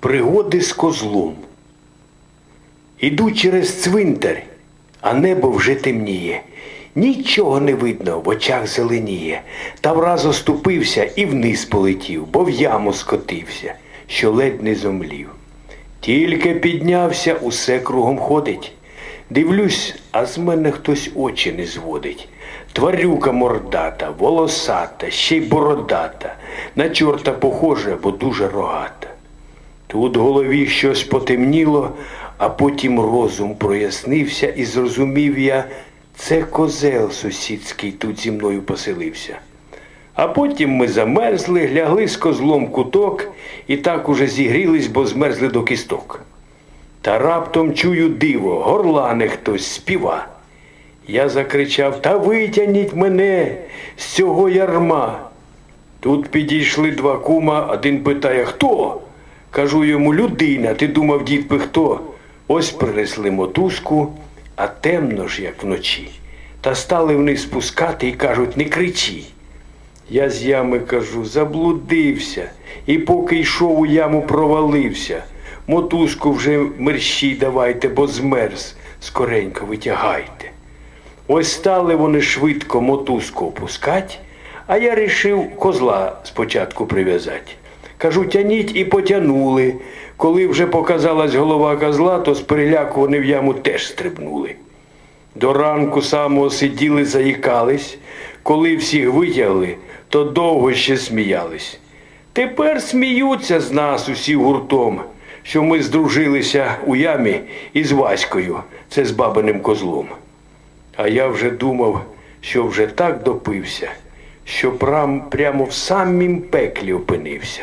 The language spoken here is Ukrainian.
Пригоди з козлом. Іду через цвинтар, а небо вже темніє. Нічого не видно, в очах зеленіє. Та враз оступився і вниз полетів, бо в яму скотився, що ледь не зомлів. Тільки піднявся, усе кругом ходить. Дивлюсь, а з мене хтось очі не зводить. Тварюка мордата, волосата, ще й бородата, на чорта похожа, бо дуже рогата. Тут в голові щось потемніло, а потім розум прояснився і зрозумів я, це козел сусідський тут зі мною поселився. А потім ми замерзли, лягли з козлом куток і так уже зігрілись, бо змерзли до кісток. Та раптом чую диво, горлане хтось співа. Я закричав Та витягніть мене з цього ярма. Тут підійшли два кума, один питає, хто? Кажу йому, людина, ти думав, дід би хто? Ось принесли мотузку, а темно ж, як вночі. Та стали вниз спускати і кажуть, не кричи. Я з ями кажу, заблудився, і поки йшов у яму, провалився. Мотузку вже мерщій давайте, бо змерз, скоренько витягайте. Ось стали вони швидко мотузку опускать, а я рішив козла спочатку прив'язати. Кажу, тяніть і потянули. Коли вже показалась голова козла, то з переляку вони в яму теж стрибнули. До ранку самого сиділи, заїкались. Коли всіх витягли, то довго ще сміялись. Тепер сміються з нас усі гуртом, що ми здружилися у ямі із Ваською, це з бабиним козлом. А я вже думав, що вже так допився, що прям, прямо в самім пеклі опинився.